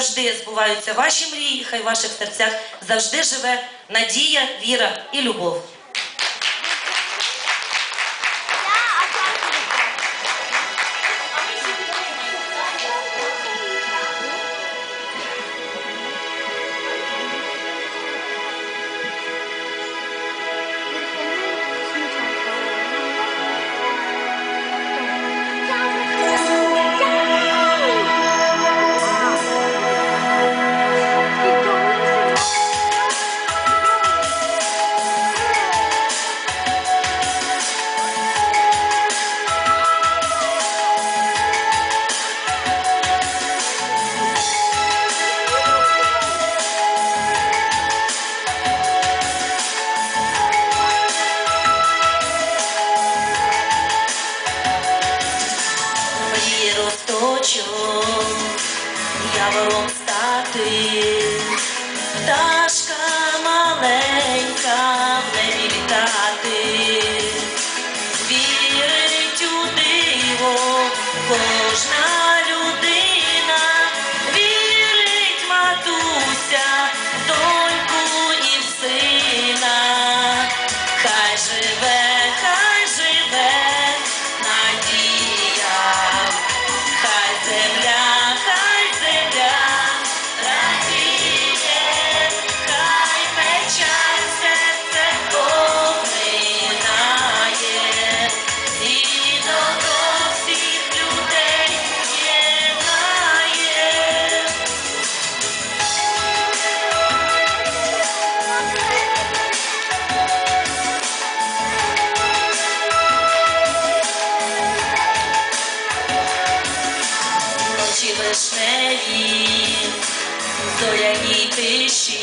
завжди збуваються ваші мрії, хай в ваших серцях завжди живе надія, віра і любов. Явором стати, пташка маленька в небі літати, вірить у диво кожна вишневі, зоряній тиші,